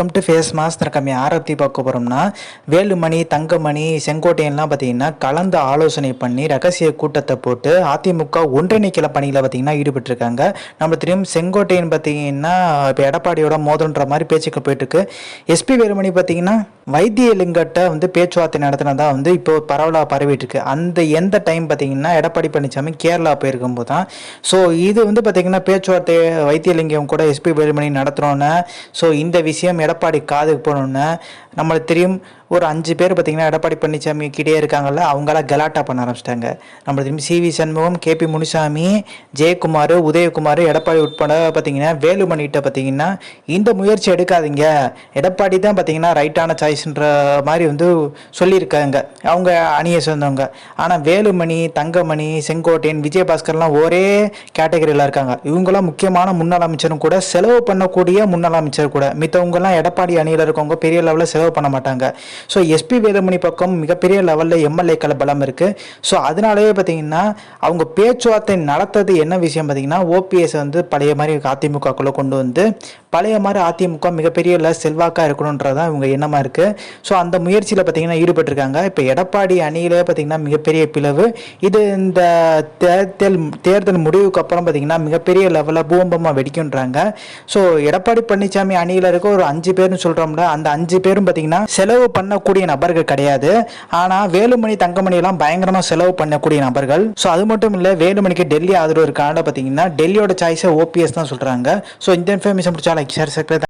Welcome to face mask நம்ம யாரை ஆரத்தி பார்க்க போகிறோம்னா வேலுமணி தங்கமணி செங்கோட்டையன்லாம் பார்த்தீங்கன்னா கலந்து ஆலோசனை பண்ணி ரகசிய கூட்டத்தை போட்டு அதிமுக ஒன்றிணைக்கல பணியில் பார்த்தீங்கன்னா ஈடுபட்டிருக்காங்க. நம்ம தெரியும் செங்கோட்டையன் பார்த்தீங்கன்னா இப்போ எடப்பாடியோட மோதல்ன்ற மாதிரி பேச்சுக்கு போயிட்டுருக்கு. எஸ்பி வேலுமணி பார்த்தீங்கன்னா வைத்தியலிங்கட்ட வந்து பேச்சுவார்த்தை நடத்தினதா வந்து இப்போ பரவலாக பரவிட்டு இருக்கு அந்த எந்த டைம் பார்த்தீங்கன்னா எடப்பாடி பழனிசாமி கேரளா போயிருக்கும்போது தான் ஸோ இது வந்து பார்த்தீங்கன்னா பேச்சுவார்த்தை வைத்தியலிங்கம் கூட எஸ்பி வேலுமணி நடத்துகிறோன்னு ஸோ இந்த விஷயம் எடப்பாடி காதுக்கு போனோன்னு நம்மளுக்கு தெரியும் ஒரு அஞ்சு பேர் பார்த்தீங்கன்னா எடப்பாடி பழனிசாமி கிட்டே இருக்காங்கல்ல அவங்களாம் கலாட்டா பண்ண ஆரம்பிச்சிட்டாங்க. நம்மள திரும்பி C V Shanmugam KP Munusamy Jayakumar Udhayakumar Edappadi உட்பட பார்த்தீங்கன்னா வேலுமணிகிட்ட பார்த்தீங்கன்னா இந்த முயற்சி எடுக்காதீங்க. எடப்பாடி தான் பார்த்தீங்கன்னா ரைட்டான சாய்ஸ் சாய்ஸ்ன்ற மாதிரி வந்து சொல்லியிருக்காங்க. அவங்க அணியை சேர்ந்தவங்க. ஆனால் வேலுமணி தங்கமணி செங்கோட்டையன் விஜயபாஸ்கர்லாம் ஒரே கேட்டகரியில் இருக்காங்க. இவங்களாம் முக்கியமான முன்னாள் அமைச்சரும் கூட செலவு பண்ணக்கூடிய முன்னாள் அமைச்சர் கூட. மித்தவங்கெல்லாம் எடப்பாடி அணியில் இருக்கவங்க பெரிய லெவலில் செலவு பண்ண மாட்டாங்க. ஸோ எஸ்பி வேலுமணி பக்கம் மிகப்பெரிய லெவலில் எம்எல்ஏக்கள் பலம் இருக்குது ஸோ அதனாலேயே பார்த்தீங்கன்னா அவங்க பேச்சுவார்த்தை நடத்தது என்ன விஷயம் பார்த்தீங்கன்னா ஓபிஎஸ் வந்து பழைய மாதிரி அதிமுகக்குள்ளே கொண்டு வந்து பழைய மாதிரி அதிமுக மிகப்பெரிய ல- செல்வாக்கா இருக்கணுன்றதான் இவங்க எண்ணமாக இருக்குது ஸோ அந்த முயற்சியில் பார்த்தீங்கன்னா ஈடுபட்டிருக்காங்க. இப்போ எடப்பாடி அணியிலே பார்த்தீங்கன்னா மிகப்பெரிய பிளவு. இது இந்த தேர்தல் தேர்தல் முடிவுக்கு அப்புறம் பார்த்தீங்கன்னா மிகப்பெரிய லெவலில் பூம்பமாக வெடிக்குன்றாங்க ஸோ எடப்பாடி பழனிசாமி அணியில் இருக்க ஒரு அஞ்சு பேர்னு சொல்கிறோம்ல அந்த அஞ்சு பேரும் பார்த்தீங்கன்னா செலவு பண்ணக்கூடிய நபர்கள் கிடையாது. ஆனால் வேலுமணி தங்கமணி எல்லாம் பயங்கரமாக செலவு பண்ணக்கூடிய நபர்கள். ஸோ அது மட்டும் இல்லை வேலுமணிக்கு டெல்லி ஆதரவு இருக்கான பார்த்தீங்கன்னா டெல்லியோட சாய்ஸை ஓபிஎஸ் தான் சொல்கிறாங்க ஸோ இந்த இன்ஃபர்மேஷன் பிடிச்சா Aleykümselam sekreter.